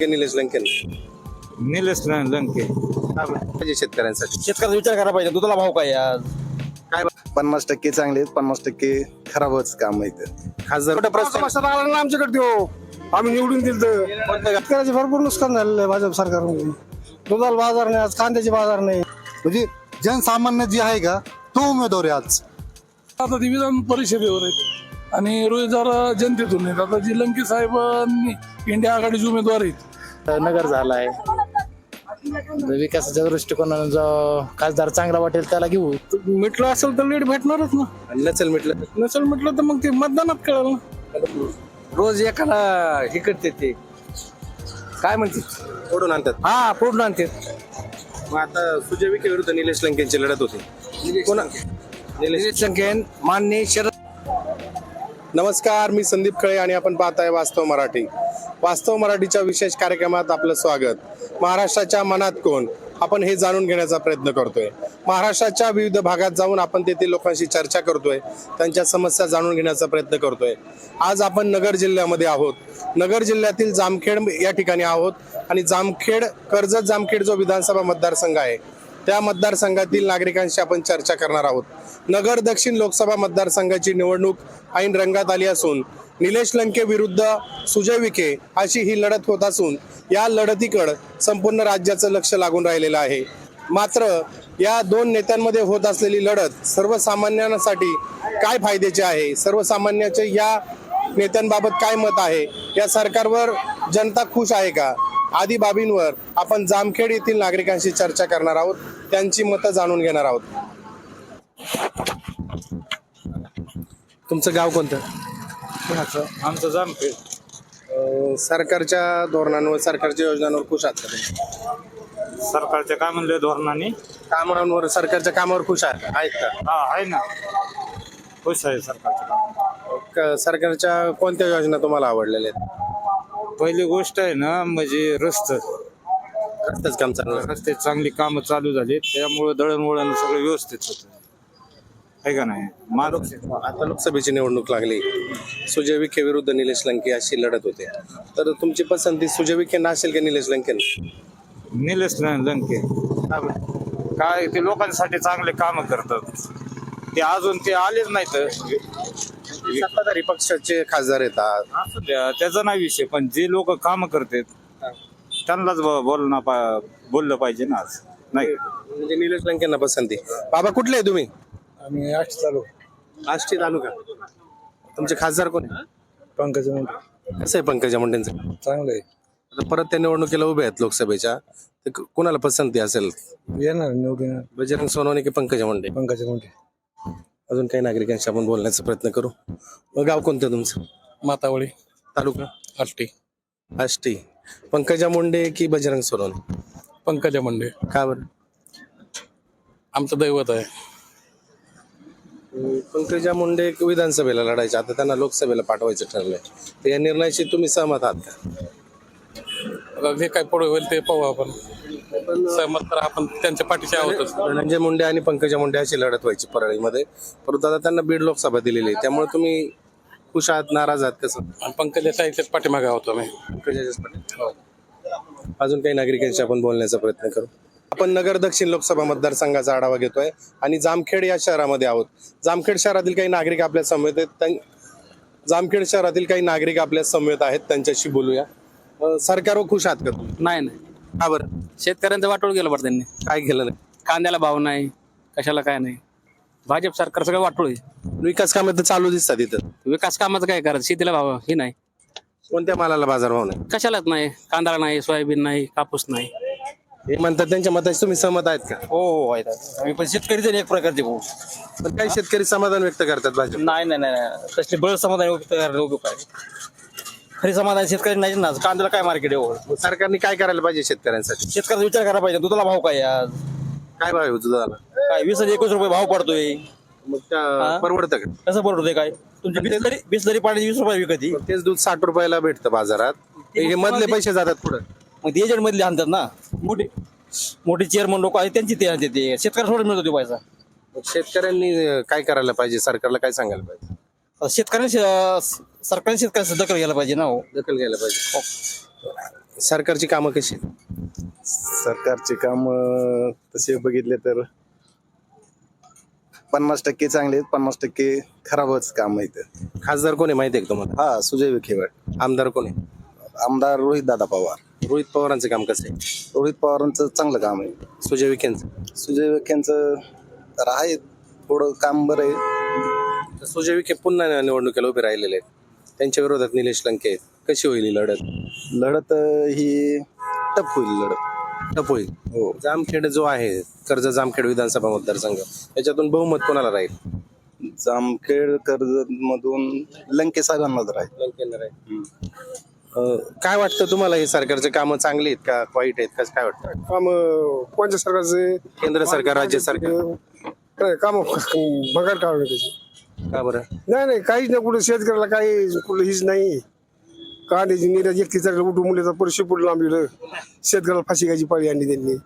की निलेश लंके. निलेश लंके. पाहिजे शेतकऱ्यांसाठी. शेतकऱ्याचा विचार करायला पाहिजे. दुधाला भाव काय आज? काय पन्नास टक्के चांगले आहेत पन्नास टक्के खराबच काम आहे इथं. खासदार कुठे प्रस्ताव आला ना आमच्याकडे देऊ आम्ही निवडून दिलं तर शेतकऱ्याचे भरपूर नुकसान झालेलं आहे भाजप सरकारमध्ये. दुधाला बाजार नाही आज कांद्याचे बाजार नाही. म्हणजे जनसामान्य जे आहे का तो उमेदवार आहे आज. आता ते विधान परिषदेवर आहेत. आणि रोजगार जनतेतून आहेत. आता जी लंके साहेबांनी इंडिया आघाडीचे उमेदवार आहेत नगर झालाय. विकासाच्या दृष्टिकोनानं जो खासदार चांगला वाटेल त्याला घेऊ. मिटलं असेल तर लीड भेटणारच ना. नसेल म्हटलं नसेल म्हटलं तर मग ते मतदानात कळेल ना. रोज एकाला हे करते ते. काय म्हणते? ओढून आणतात. हा फोडून आणते. मग आता सुजय विखे विरुद्ध निलेश लंकेची लढत होती. कोणा निलेश निलेश संख्येन मान्य शरद नमस्कार मी संदीप खळे आणि आपण पाहताय वास्तव मराठी. वास्तव मराठीच्या विशेष कार्यक्रमात आपलं स्वागत. महाराष्ट्राच्या मनात कोण? आपण हे जाणून घेण्याचा प्रयत्न करतोय. महाराष्ट्राच्या विविध भागात जाऊन आपण तेथील लोकांशी चर्चा करतोय. त्यांच्या समस्या जाणून घेण्याचा प्रयत्न करतोय. आज आपण नगर जिल्ह्यामध्ये आहोत. नगर जिल्ह्यातील जामखेड या ठिकाणी आहोत आणि जामखेड कर्जत जामखेड जो विधानसभा मतदारसंघ आहे त्या मतदारसंघातील नागरिकांशी आपण चर्चा करणार आहोत. नगर दक्षिण लोकसभा मतदारसंघाची निवडणूक ऐन रंगात आली असून निलेश लंके विरुद्ध सुजय विखे अशी ही लढत होत असून या लढतीकडं संपूर्ण राज्याचं लक्ष लागून राहिलेलं आहे. मात्र या दोन नेत्यांमध्ये होत असलेली लढत सर्वसामान्यांसाठी काय फायद्याची आहे? सर्वसामान्याचे या नेत्यांबाबत काय मत आहे? या सरकारवर जनता खुश आहे का? आदी बाबींवर आपण जामखेड येथील नागरिकांशी चर्चा करणार आहोत. त्यांची मतं जाणून घेणार आहोत. तुमचं गाव कोणतं? आमचं जामखेड. अं, सरकारच्या धोरणांवर सरकारच्या योजनांवर खुश आहात का तुम्ही? सरकारच्या काय म्हणले धोरणाने? कामांवर सरकारच्या कामावर खुश आहात? आहेत का? हा आहे ना. खुश आहे सरकारचं काम क- सरकारच्या कोणत्या योजना तुम्हाला आवडलेल्या आहेत? पहिली गोष्ट आहे ना म्हणजे रस्त. रस्त्याचं काम चालू आहे. रस्ते चांगली कामं चालू झाली त्यामुळे दळणवळण सगळं व्यवस्थित होत. आहे का नाही? माणूस आता लोकसभेची निवडणूक लागली. सुजय विखे विरुद्ध निलेश लंके अशी लढत होते. तर तुमची पसंती सुजय विखे असेल की निलेश लंके निलेश लंके. काय ते लोकांसाठी चांगले काम करतात. ते अजून ते आलेच नाहीत. सत्ताधारी पक्षाचे खासदार येतात असू द्या त्याचा नाही विषय पण जे लोक काम करतात त्यांनाच ब- बोलणं पा- बोललं पाहिजे ना आज. नाही. म्हणजे निलेश लंकेंना पसंती. बाबा कुठले आहे तुम्ही? आम्ही आठ चालू आष्टी तालुका. तुमचे खासदार कोण आहे? पंकज मुंडे. कसं आहे पंकजा मुंडेंचं? चांगलं आहे. आता परत त्या निवडणुकीला उभे आहेत लोकसभेच्या. तर क- कोणाला पसंती असेल? येणार निवडून बजरंग सोनवणे की पंकजा मुंडे? पंकज मुंडे. अजून काही नागरिकांशी आपण बोलण्याचा प्रयत्न करू. मग गाव कोणतं तुमचं? मातावळी. तालुका? आष्टी. आष्टी. पंकजा मुंडे की बजरंग सोनवणे? पंकजा मुंडे. का बरं? आमचं दैवत आहे. पंकजा मुंडे विधानसभेला लढायचे. आता त्यांना लोकसभेला पाठवायचं ठरलंय. तर या निर्णयाशी तुम्ही सहमत आहात का? आता जे काय पुढे होईल ते पाहू आपण. सहमत तर आपण त्यांच्या पाठीशी आहोतच. धनंजय मुंडे आणि पंकजा मुंडे अशी लढत व्हायची परळीमध्ये. परंतु आता त्यांना बीड लोकसभा दिलेली आहे. त्यामुळे तुम्ही खुश आहात नाराज आहात कसं? आणि पंकजा ताईच्याच पाठीमागे आहोत आम्ही. पंकजाच्याच पाठी- अजून काही नागरिकांशी आपण बोलण्याचा प्रयत्न करू. आपण नगर दक्षिण लोकसभा मतदारसंघाचा आढावा घेतोय आणि जामखेड या शहरामध्ये आहोत. जामखेड शहरातील काही नागरिक आपल्या समवेत आहेत. त्यां- जामखेड शहरातील काही नागरिक आपल्या समवेत आहेत. त्यांच्याशी बोलूया. अं, सरकारवर खुश आहात का तुम्ही? नाही नाही. का बरं? शेतकऱ्यांचं वाटोळ गेलं बरं त्यांनी. काय केलं नाही? कांद्याला भाव नाही कशाला काय नाही. भाजप सरकार सगळं वाटोळ आहे. विकास कामे तर चालू दिसतात इथं. विकास कामाचं काय करायचं? शेतीला भाव हे नाही. कोणत्या मालाला बाजारभाव नाही? कशालाच नाही. कांदा नाही सोयाबीन नाही कापूस नाही. हे म्हणतात त्यांच्या मताशी तुम्ही सहमत आहेत का? हो हो आहेत. आम्ही पण शेतकरीच एक प्रकारचे भाऊ. पण काही शेतकरी समाधान व्यक्त करतात भाजप नाही नाही नाही नाही. तसले बळ समाधान उपयोग करायला उपयोग काय खरी समाधान शेतकरी नाही ना. कांद्याला काय मार्केट आहे एवढं? सरकारने काय करायला पाहिजे शेतकऱ्यांसाठी? शेतकऱ्याचा विचार करायला पाहिजे. दुधाला भाव काय आज? काय भाव आहे दुधाला? काय वीस आणि एकवीस रुपये भाव पडतोय. मग त्या परवडतं का? कसं पडतोय काय? तुमची बिसलरी बिसलरी पाणी वीस रुपये विकती. तेच दूध साठ रुपयाला भेटतं बाजारात. हे मधले पैसे जातात पुढे. मग ते एजंट मधले आणतात ना. मोठी. मोठी चेअरमन लोक आहेत त्यांची ते आणते ते. शेतकऱ्याला थोडं मिळतो तो पैसा. शेतकऱ्यांनी अं, काय करायला पाहिजे? सरकारला काय सांगायला पाहिजे? आता शेतकऱ्यांनी शे- सरकारने शेतकऱ्यांची दखल घ्यायला पाहिजे ना हो. दखल घ्यायला पाहिजे. सरकारची कामं कशी आहेत? सरकारचे काम तसे बघितले तर पन्नास टक्के चांगले आहेत पन्नास टक्के खराबच काम आहेत. खासदार कोण आहे माहिती आहे का तुम्हाला? हा सुजय विखे पाटील. आमदार कोण आहे? आमदार रोहित दादा पवार. रोहित पवारांचं काम कसं आहे? रोहित पवारांचं चांगलं काम आहे. सुजय विखेंचं? सुजय विखेंचं तर आहे थोडं काम बरं आहे. सुजय विखे पुन्हा निवडणुकीला उभे राहिलेले आहेत. त्यांच्या विरोधात निलेश लंके आहेत. कशी होईल ही लढत? लढत ही टप होईल लढत. टप होईल? हो. जामखेड जो आहे कर्ज जामखेड विधानसभा मतदारसंघ याच्यातून बहुमत कोणाला राहील? जामखेड कर्जत मधून लंके साहेबांनाच राहील. लंकेंना राहील. काय वाटतं तुम्हाला हे सरकारचे कामं चांगली आहेत का वाईट आहेत? कसं काय वाटतं? काम कोणत्या सरकारचे? केंद्र सरकार राज्य सरकार. काय काम भंगार आहे त्याची का बरं? नाही नाही काहीच नाही कुठे शेतकऱ्याला काही कुठलं हीच नाही. कांद्याची निर्यात एकतीस तारखेला उठून मुलीचा परिषद पुढे लांबलं. शेतकऱ्याला फाशी घ्यायची पाळी आणली त्यांनी.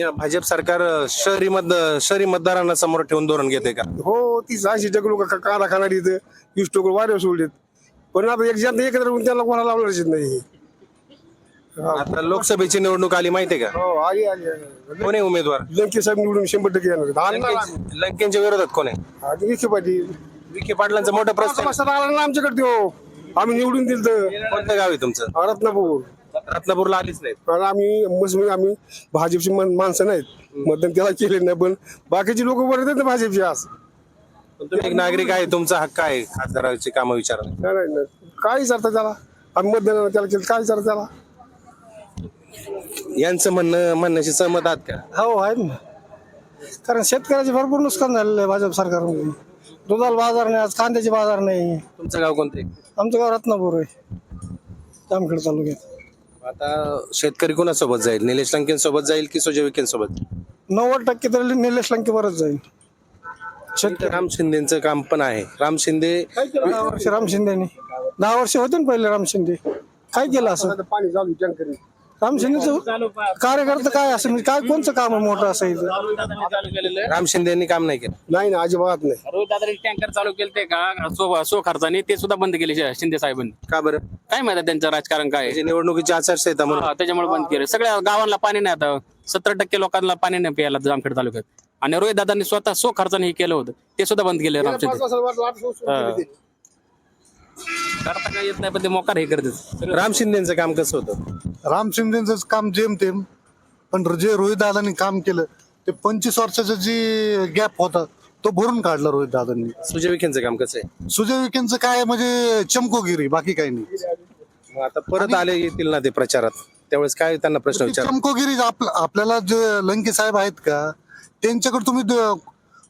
या भाजप सरकार शहरी मत शहरी मतदारांना समोर ठेवून धोरण घेते का? हो तीस ऐंशी टक्के लोक कांदा खाणार इथं. वीस टक्के वाऱ्यावर सोडलेत. पण आता एक जनता एकत्र होऊन त्यांना कोणाला लावणारच नाही. आता लोकसभेची निवडणूक आली माहितीये का? हो आली आली आली. कोण आहे उमेदवार? लंके साहेब निवडून शंभर टक्के येणार आहेत. आणणार आम्ही. लंकेंच्या विरोधात कोण आहे? विखे पाटील. विखे पाटलांचा मोठा प्रश्न आला ना आमच्याकडे तो. आम्ही निवडून दिल तर कोणतं गाव आहे तुमचं? रत्नापूर. रत्नापूरला आलीच नाही कारण आम्ही मस्त आम्ही भाजपची माणसं नाहीत. मतदान त्याला केले नाही पण बाकीचे लोक बरे आहेत ना भाजपचे आज. पण तुम्ही एक नागरिक आहे तुमचा हक्क आहे खासदाराची कामं नाही. काय विचारता त्याला? आम्ही मतदान त्याला केलं काय विचारता त्याला? यांचं म्हणणं म्हणण्याशी सहमत आहात का? हो आहे ना. कारण शेतकऱ्याचे भरपूर नुकसान झालेलं आहे भाजप सरकारमध्ये. दुधाला बाजार नाही आज कांद्याचे बाजार नाही. तुमचं गाव कोणतं आहे? आमचं गाव रत्नापूर आहे जामखेड तालुक्यात. आता शेतकरी कोणासोबत जाईल? निलेश लंकेंसोबत जाईल की सुजय विखेंसोबत? नव्वद टक्के तर निलेश लंके बरंच जाईल. इथं राम शिंदेचं काम पण आहे. राम शिंदे दहा वर्ष राम शिंदेनी? दहा वर्ष होते ना पहिले राम शिंदे. काय केलं असं? पाणी चालू राम शिंदेचं कार्यकर्ता काय असं? म्हणजे काय कोणचं काम आहे मोठं असायचं राम शिंदेनी काम नाही केलं. नाही ना अजिबात नाही. रोहित टँकर चालू केले ते का? सो सो खर्चाने ते सुद्धा बंद केले शे- शिंदे साहेबांनी. का बरं? काय माहिती आहे त्यांचं राजकारण काय आहे? म्हणजे निवडणुकीची आचारसंहिता म्हणून. हा, त्याच्यामुळे बंद केले. सगळ्या गावांना पाणी नाही आता. सत्तर टक्के लोकांना पाणी नाही प्यायला जामखेड तालुक्यात. आणि रोहित दादांनी स्वतः सो खर्चाने हे केलं होतं. ते सुद्धा बंद केले राम शिंदे करता काय येत नाही पण ते मोकार हे करतात. राम शिंदेचं काम कसं होतं? राम शिंदेचं काम जेमतेम पण जे रोहित दादांनी काम केलं ते पंचवीस वर्षाचा जी गॅप होता तो भरून काढला रोहित दादांनी. सुजय विखेंचं काम कसं आहे? सुजय विखेंचं काय म्हणजे चमकोगिरी बाकी काही नाही. मग आता परत आले येतील ना ते प्रचारात. त्यावेळेस काय त्यांना प्रश्न ती विचार. चमकोगिरी आप- आपल्याला जे लंके साहेब आहेत का त्यांच्याकडे तुम्ही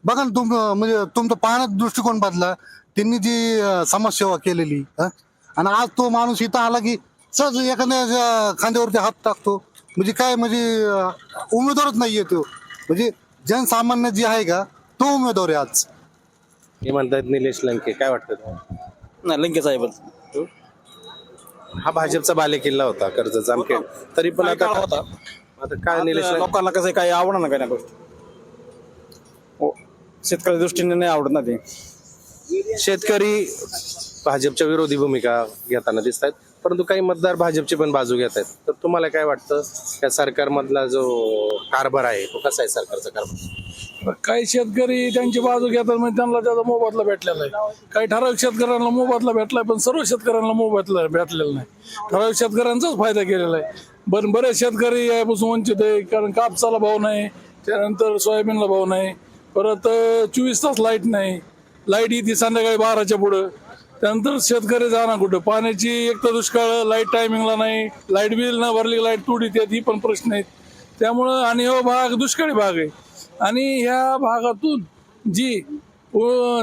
बघा ना तुम म्हणजे तुमचा पाहण्याचा दृष्टिकोन बदला. त्यांनी जी समाजसेवा केलेली हं? आणि आज तो माणूस इथं आला की सहज एखाद्या खांद्यावरती हात टाकतो. म्हणजे काय म्हणजे उमेदवारच नाहीये तो. म्हणजे जनसामान्य जे आहे का तो उमेदवार आहे आज. हे म्हणतात निलेश लंके. काय वाटतं तुम्हाला? नाही लंके साहेब. हा भाजपचा बाले किल्ला होता कर्ज जामखेड. तरी पण आता होता. आता काय निलेश लंके- लोकांना कसं काही आवडणार ना काही ना गोष्टी. हो. शेतकऱ्या दृष्टीने नाही आवडत ना ते. शेतकरी भाजपच्या विरोधी भूमिका घेताना दिसत आहेत परंतु काही मतदार भाजपची पण बाजू घेत आहेत तर तुम्हाला काय वाटतं? त्या सरकारमधला जो कारभार आहे तो कसा आहे सरकारचा कारभार? काही शेतकरी त्यांची बाजू घेतात म्हणजे त्यांना त्याचा मोबदला भेटलेला आहे. काही ठराविक शेतकऱ्यांना मोबदला भेटलाय पण सर्व शेतकऱ्यांना मोबदला भेटलेला नाही. ठराविक शेतकऱ्यांचाच फायदा केलेला आहे. बरं बरेच शेतकरी यापासून वंचित आहे कारण कापसाला भाव नाही त्यानंतर सोयाबीनला भाव नाही. परत चोवीस तास लाइट नाही. लाइट येते संध्याकाळी बाराच्या पुढं. त्यानंतर शेतकरी जाणार कुठं? पाण्याची एक तर दुष्काळ लाइट टायमिंगला नाही. लाइट बिल न भरली लाइट तुडी त्यात ही पण प्रश्न आहेत. त्यामुळं आणि हा भाग दुष्काळी भाग आहे. आणि ह्या भागातून जी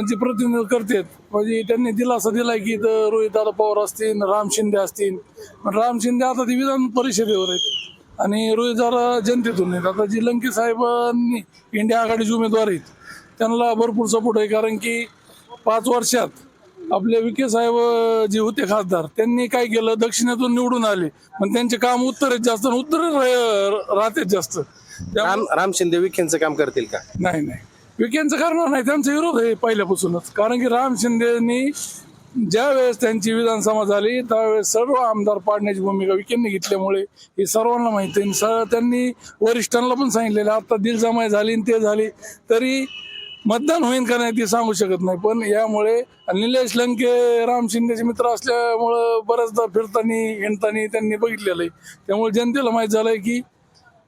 जी प्रतिनिधी करतात म्हणजे त्यांनी दिलासा दिलाय की इथं रोहितदादा पवार असतील राम शिंदे असतील. पण राम शिंदे आता ते विधान परिषदेवर आहेत. आणि रोहित जरा जनतेतून आहेत आता जी लंके साहेबांनी इंडिया आघाडीचे उमेदवार आहेत त्यांना भरपूर सपोर्ट आहे. कारण की पाच वर्षात आपले विखे साहेब जे होते खासदार त्यांनी काय केलं? दक्षिणेतून निवडून आले. पण त्यांचे काम उत्तरेत जास्त उत्तर राहतेच जास्त. राम राम शिंदे विखेंचं काम करतील का? नाही नाही. विकेंडचं करणार नाही. त्यांचा विरोध आहे पहिल्यापासूनच. कारण की राम शिंदेनी ज्या वेळेस त्यांची विधानसभा झाली त्यावेळेस सर्व आमदार पाडण्याची भूमिका विकेंनी घेतल्यामुळे हे सर्वांना माहिती आहे. सर त्यांनी वरिष्ठांना पण सांगितलेलं आता दिलजमाय झाली आणि ते झाली तरी मतदान होईन का नाही ते सांगू शकत नाही. पण यामुळे निलेश लंके राम शिंदेचे मित्र असल्यामुळं बऱ्याचदा फिरताना हिंडताना त्यांनी बघितलेलं आहे. त्यामुळे जनतेला माहीत झालंय की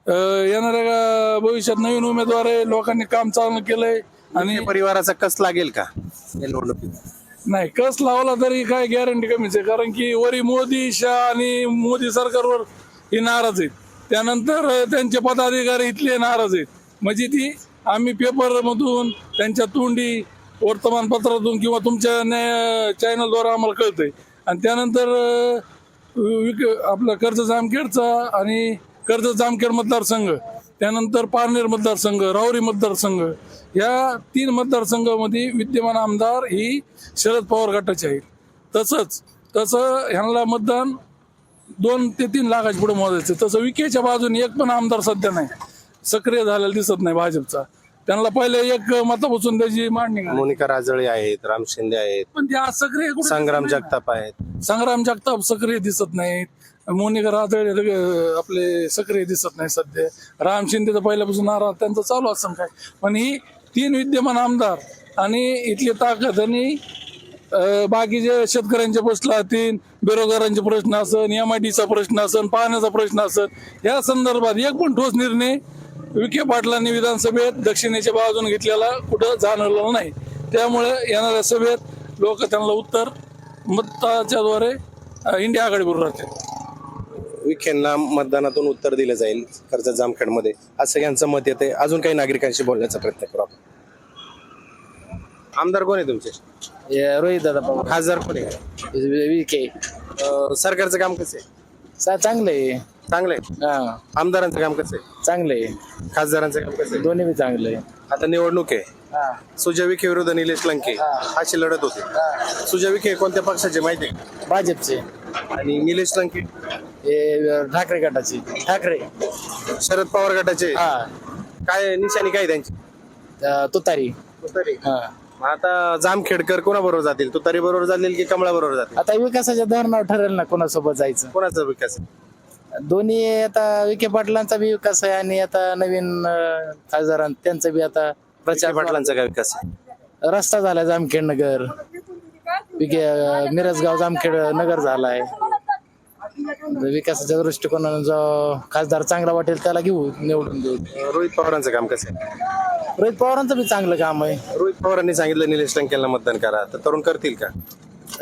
येणाऱ्या भविष्यात नवीन उमेदवार आहे लोकांनी काम चांगलं केलंय आणि परिवाराचा कस लागेल का निवडणुकीत? नाही कस लावला तरी काय गॅरंटी कमीच आहे. कारण की वरी मोदी शाह आणि मोदी सरकारवर ही नाराज आहेत. त्यानंतर त्यांचे पदाधिकारी इथले नाराज आहेत. म्हणजे ती आम्ही पेपरमधून त्यांच्या तोंडी वर्तमानपत्रातून किंवा तुमच्या चॅनलद्वारे आम्हाला कळतंय. आणि त्यानंतर विक- आपला कर्ज जामखेडचा आणि कर्ज जामखेड मतदारसंघ. त्यानंतर पारनेर मतदारसंघ राहुरी मतदारसंघ या तीन मतदारसंघामध्ये विद्यमान आमदार ही शरद पवार गटाचे आहेत. तसंच तसं ह्यांना मतदान दोन ते तीन लाखाच्या पुढे मोजायचं तसं विकेच्या बाजूने एक पण आमदार सध्या नाही. सक्रिय झालेला दिसत नाही भाजपचा. त्यांना पहिले एक मतापासून त्याची मांडणी. मोनिका राजळे आहेत राम शिंदे आहेत पण ते आज सक्रिय संग्राम. जगताप आहेत. संग्राम जगताप सक्रिय दिसत नाहीत. मोनिका रातळे आपले सक्रिय दिसत नाही सध्या. राम शिंदे पहिल्यापासून नाराज त्यांचं चालू असं काय? पण ही तीन विद्यमान आमदार आणि इथली ताकद आणि बाकीचे शेतकऱ्यांचे प्रश्न असतील बेरोजगारांचे प्रश्न असन एम आय डीचा प्रश्न असन पाण्याचा प्रश्न असन या संदर्भात एक पण ठोस निर्णय विखे पाटलांनी विधानसभेत दक्षिणेच्या बाजून घेतलेला कुठं जाणवलेला नाही. त्यामुळे येणाऱ्या सभेत लोक त्यांना उत्तर मताच्याद्वारे इंडिया आघाडीवर राहतील. विखेंना मतदानातून उत्तर दिलं जाईल कर्ज जामखेडमध्ये. असं यांचं मत येते अजून काही नागरिकांशी बोलण्याचा प्रयत्न करू आपण. आमदार कोण आहे तुमचे? रोहित दादा पवार. खासदार कोण आहे? अं, सरकारचं काम कसं आहे? चांगलं आहे. चांगलं आहे? आमदारांचं काम कसं आहे? चांगलं आहे. खासदारांचं काम कसं आहे? दोन्ही बी चांगलं आहे. आता निवडणूक आहे. सुजय विखे विरुद्ध निलेश लंके अशी लढत होती. सुजय विखे कोणत्या पक्षाचे माहिती आहे? भाजपचे. आणि निलेश लंके? हे ठाकरे गटाची. ठाकरे. शरद पवार गटाचे? हा. काय निशाणी काय त्यांची? त्या तुतारी. हा. मग आता जामखेडकर कोणाबरोबर जातील? तुतारी बरोबर जातील की कमळा बरोबर जातील? आता विकासाच्या धोरणावर ठरेल ना कोणासोबत जायचं? कोणाचा विकास दोन्ही आता विखे पाटलांचा बी विकास आहे आणि आता नवीन अं, खासदारां त्यांचा बी आता प्रचार पाटलांचा काय विकास आहे? रस्ता झाला जामखेड नगर. मिरजगाव जामखेड नगर झालाय. विकासाच्या दृष्टिकोनानं जो खासदार चांगला वाटेल त्याला घेऊ निवडून देऊ. रोहित पवारांचं काम कसं आहे? रोहित पवारांचं बी चांगलं काम आहे. रोहित पवारांनी सांगितलं निलेश लंकेला मतदान करा. तर तरुण करतील का?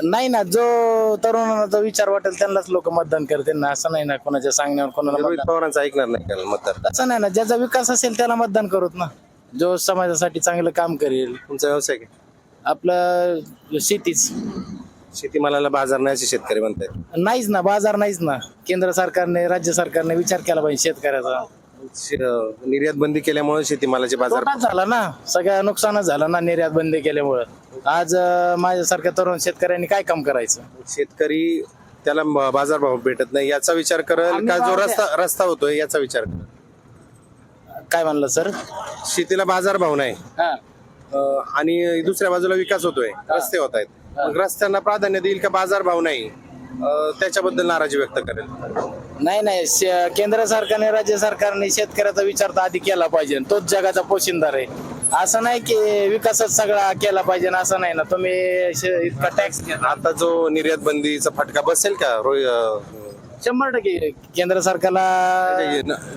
नाही ना जो तरुणांना जो विचार वाटेल त्यांनाच लोक मतदान करतील ना असं नाही ना कोणाच्या सांगण्यावर कोणाला रोहित मतदान. पवारांचं ऐकणार नाही का मतदार? असं नाही ना ज्याचा विकास असेल त्याला मतदान करूत ना. जो समाजासाठी चांगलं काम करेल. तुमचा व्यवसाय काय? आपलं शेतीच. शेतीमालाला बाजार नाही असे शेतकरी म्हणतात नाहीच ना बाजार नाहीच ना. केंद्र सरकारने राज्य सरकारने विचार केला पाहिजे शेतकऱ्याचा. निर्यात बंदी केल्यामुळे शेतीमालाचे बाजार तोटाच झाला ना. सगळ्या नुकसानच झालं ना निर्यात बंदी केल्यामुळं. आज अं, माझ्यासारख्या तरुण शेतकऱ्यांनी काय काम करायचं? शेतकरी त्याला बाजारभाव भेटत नाही याचा विचार करेल आम्ही का जो रस्ता रस्ता होतोय याचा विचार करेल? काय म्हणलं सर? शेतीला बाजारभाव नाही. हा. अं, आणि दुसऱ्या बाजूला विकास होतोय. रस्ते होत आहेत. मग रस्त्यांना प्राधान्य देईल का बाजारभाव नाही? अं, त्याच्याबद्दल नाराजी व्यक्त करेल. नाही नाही. श- केंद्र सरकारने राज्य सरकारने शेतकऱ्याचा विचार तर आधी केला पाहिजे. तोच जगाचा पोशिंदार आहे. असं नाही की विकासच सगळा केला पाहिजे असं नाही ना. तुम्ही शे- इतका टॅक्स आता जो निर्यात बंदीचा फटका बसेल का? रोय अं, शंभर टक्के केंद्र सरकारला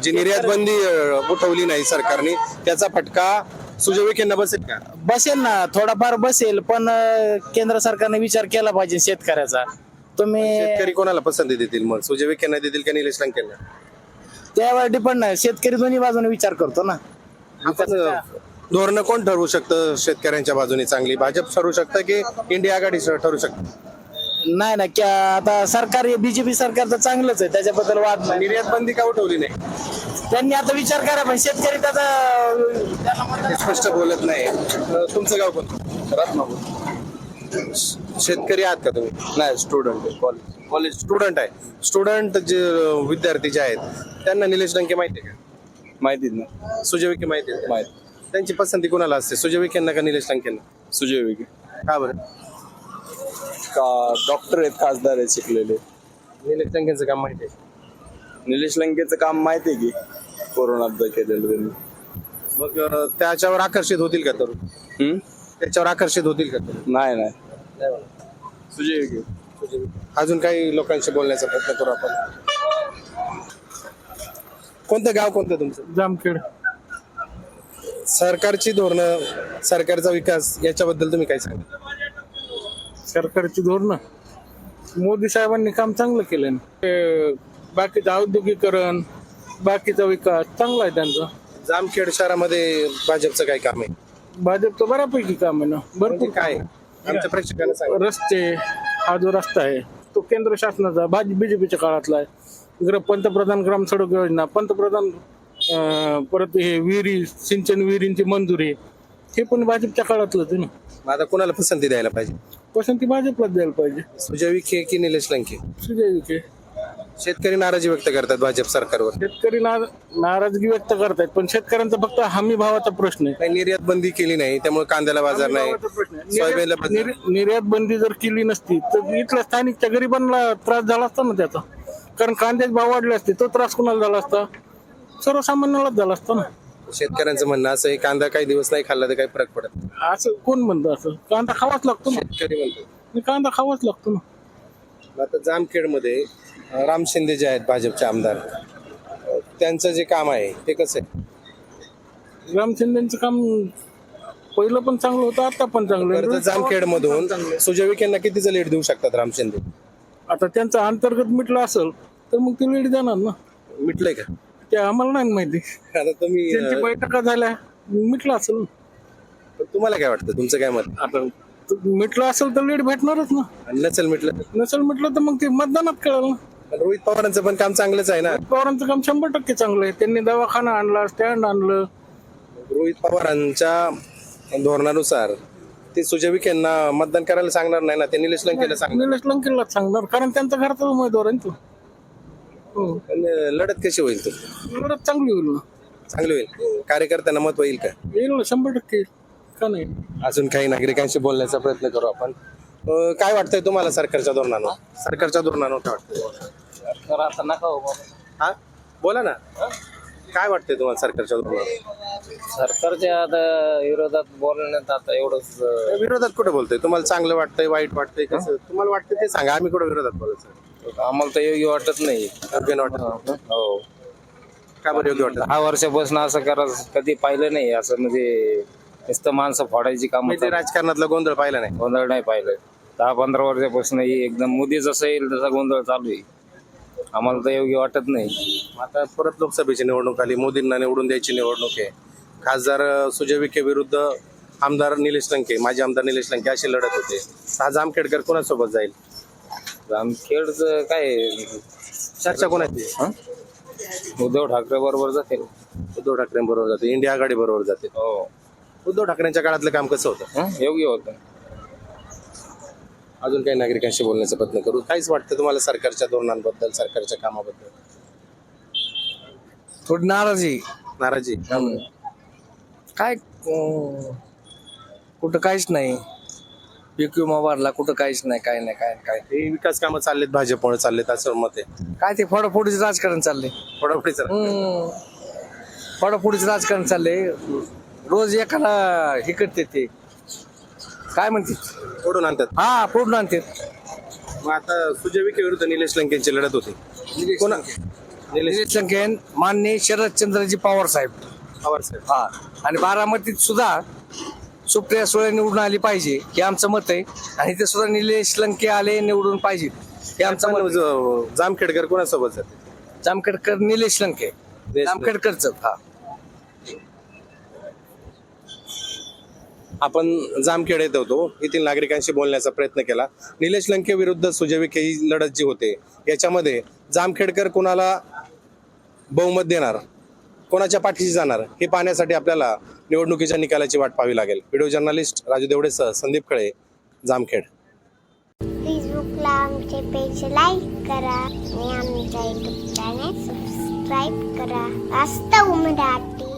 जी निर्यात बंदी अं, उठवली नाही सरकारने त्याचा फटका सुजय विखेंना बसेल का? बसेल ना थोडाफार बसेल पण अं, केंद्र सरकारने विचार केला पाहिजे शेतकऱ्याचा. तुम्ही शेतकरी कोणाला पसंती देतील मग? सुजय विखेंना देतील का निलेश लंकेंना? त्यावर डिपेंड नाही. शेतकरी दोन्ही बाजूने विचार करतो ना. आपण धोरणं कोण ठरवू शकतं? शेतकऱ्यांच्या बाजूने चांगली भाजप ठरवू शकतं की इंडिया आघाडी ठरवू शकतं? नाही ना क्या आता सरकार बीजेपी सरकार तर चांगलंच आहे त्याच्याबद्दल वाद नाही. निर्यात बंदी का उठवली नाही? त्यांनी आता विचार करा पण शेतकरी त्याचा स्पष्ट बोलत नाही. अं, तुमचं गाव कोणतं? रत्नापूर. शेतकरी आहात का तुम्ही? नाही स्टुडंट कॉलेज कॉलेज स्टुडंट आहे. स्टुडंट जे अं, विद्यार्थी जे आहेत त्यांना निलेश लंके माहिती आहे का? माहितीत ना सुजय विखे माहिती आहे माहीत. त्यांची पसंती कोणाला असते? सुजय विखेंना का निलेश लंकेंना सुजय विखे. का बरं? का डॉक्टर आहेत खासदार आहेत शिकलेले. निलेश लंकेंचं काम माहिती आहे. निलेश लंकेचं काम माहिती आहे की कोरोनात केलेलं त्यांनी. मग अं, त्याच्यावर आकर्षित होतील का तरुण? हम्म? त्याच्यावर आकर्षित होतील का तरुण? नाही नाही. सुजय विखे. अजून काही लोकांशी बोलण्याचा प्रयत्न करू आपण? कोणतं गाव कोणतं तुमचं? जामखेड. सरकारची धोरणं सरकारचा विकास याच्याबद्दल तुम्ही काय सांगा सरकारची धोरणं. मोदी साहेबांनी काम चांगलं केलं बाकीचं औद्योगिकरण बाकीचा विकास चांगला आहे त्यांचा. जामखेड शहरामध्ये भाजपचं काय काम आहे? भाजपचं बऱ्यापैकी काम आहे ना. भरपूर म्हणजे काय? आमच्या प्रेक्षकांना सांगा. रस्ते हा जो रस्ता आहे तो केंद्र शासनाचा भाज बीजेपीच्या काळातला आहे. ग्र पंतप्रधान ग्राम सडक योजना पंतप्रधान परत हे विहिरी सिंचन विहिरींची मंजुरी हे पण भाजपच्या काळातलंच आहे ना. आता कोणाला पसंती द्यायला पाहिजे? पसंती भाजपलाच द्यायला पाहिजे. सुजय विखे की निलेश लंके? सुजय विखे. शेतकरी नाराजी व्यक्त करतात भाजप सरकारवर. शेतकरी नाराजगी व्यक्त करतायत पण शेतकऱ्यांचा फक्त हमी भावाचा प्रश्न आहे. काही निर्यात बंदी केली नाही त्यामुळे कांद्याला बाजार नाही हमी भावाचा प्रश्न आहे. सोयाबीनला बाजार निर्यात निर्यात बंदी जर केली नसती तर इथल्या स्थानिकच्या गरिबांना त्रास झाला असता ना त्याचा? कारण कांद्याचे भाव वाढले असते तो त्रास कुणाला झाला असता? सर्वसामान्यालाच झाला असता ना? शेतकऱ्यांचं म्हणणं असं आहे कांदा काही दिवस नाही खाल्ला तर काही फरक पडत नाही. असं कोण म्हणतं असं? कांदा खावाच लागतो ना. शेतकरी म्हणतो. कांदा खावाच लागतो ना. आता जामखेडमध्ये अं, राम शिंदे जे आहेत भाजपचे आमदार अं, त्यांचं जे काम आहे ते कसं आहे? राम शिंदेचं काम पहिलं पण चांगलं होतं आता पण चांगलं कर्ज आहे. जामखेडमधून सुजय विखेंना कितीचं लीड देऊ शकतात राम शिंदे? आता त्यांचं अंतर्गत मिटलं असेल तर मग ते लीड देणार ना. मिटलंय का? ते आम्हाला नाही माहिती. आता तुम्ही त्यांची बैठका झाल्या? मिटलं असेल. तुम्हाला काय वाटतं? तुमचं काय मत? आता त- मिटलं असेल तर लीड भेटणारच ना. आणि नसेल मिटलं नसेल म्हटलं तर मग ते मतदानात कळलं ना. पण रोहित पवारांचं पण काम चांगलंच आहे ना? पवारांचं काम शंभर टक्के चांगलं आहे. त्यांनी दवाखाना आणला स्टँड आणलं. रोहित पवारांच्या धोरणानुसार ते सुजय विखेंना मतदान करायला सांगणार नाही ना? ते निलेश लंकेला सांगणार. निलेश लंकेलाच सांगणार. कारण त्यांचा घरचा उमेदवार आहे ना तो. पण लढत कशी होईल तो लढत चांगली होईल ना. चांगली होईल. कार्यकर्त्यांना मत होईल का? येईल ना शंभर टक्के. का नाही? अजून काही नागरिकांशी बोलण्याचा प्रयत्न करू आपण. अं, काय वाटतंय तुम्हाला सरकारच्या धोरणानं सरकारच्या धोरणानं काय वाटतंय? आता नका हो हा? बोला ना. काय वाटतंय तुम्हाला सरकारच्या धोरणानं सरकारच्या आता विरोधात बोलण्यात आता एवढंच विरोधात कुठे बोलतोय? तुम्हाला चांगलं वाटतंय वाईट वाटतंय कसं? तुम्हाला वाटतं ते सांगा. आम्ही कुठे विरोधात बोलायचं? आम्हाला तर योग्य वाटत नाही. योग्य नाही. वाटत हो. का बरं योग्य वाटत दहा वर्षापासून असं करा कधी पाहिलं नाही असं म्हणजे नुसतं माणसं फोडायची काम मी ते राजकारणातला गोंधळ पाहिला नाही. गोंधळ नाही पाहिलं. दहा पंधरा वर्षापासून ही एकदम मोदी जसं येईल तसा गोंधळ चालू आहे. आम्हाला तर योग्य वाटत नाही. आता परत लोकसभेची निवडणूक आली मोदींना निवडून द्यायची निवडणूक आहे. खासदार अं, सुजय विखे विरुद्ध आमदार निलेश लंके माजी आमदार निलेश लंके अशी लढत होते. हा जामखेडकर कोणासोबत जाईल? जामखेडचं काय? चर्चा कोणाची? हं? उद्धव ठाकरे बरोबर जातील उद्धव ठाकरेंबरोबर जाते. इंडिया आघाडी बरोबर जाते. हो. उद्धव ठाकरेंच्या काळातलं काम कसं होतं? हं? योग्य होतं. अजून काही नागरिकांशी बोलण्याचा प्रयत्न करू? काहीच वाटतं तुम्हाला सरकारच्या धोरणांबद्दल सरकारच्या कामाबद्दल? थोडी नाराजी. नाराजी. काय अं, कुठं काहीच नाही. पीक विमा भरला कुठं काहीच नाही काय नाही काय काय हे विकास कामं चाललेत भाजपमुळे चाललेत असं मत आहे. काय ते फोडाफोडीचं राजकारण चाललंय. फडफडीचं हम्म. फोडाफोडीचं राजकारण चाललंय. रोज एकाला हे करते ते. काय म्हणते? फोडून आणतात. हा फोडून आणते मग आता सुजय विखे विरुद्ध निलेश लंकेंची लढत होती. कोणा निलेश निलेश लंकेन मान्य शरदचंद्रजी पवार साहेब. पवार साहेब. हा. आणि बारामतीत सुद्धा सुप्रिया सुळे निवडून आली पाहिजे हे आमचं मत आहे. आणि ते सुद्धा निलेश लंके आले निवडून पाहिजे हे आमचं मत ज- जामखेडकर कोणासोबत जाते. जामखेडकर निलेश लंके. जामखेडकरच. हा. आपण जामखेड येत होतो. येथील नागरिकांशी बोलण्याचा प्रयत्न केला. निलेश लंके विरुद्ध सुजय विखे ही लढत जी होते याच्यामध्ये जामखेडकर कोणाला बहुमत देणार? कोणाच्या पाठीशी जाणार हे पाहण्यासाठी आपल्याला निवडणुकीच्या निकालाची वाट पाहावी लागेल. व्हिडिओ जर्नलिस्ट राजू देवडेसह संदीप खळे जामखेड. फेसबुकला आमचे पेज लाईक करा आणि आमच्या युट्यूब चॅनेल सबस्क्राईब करा. वास्तव मराठी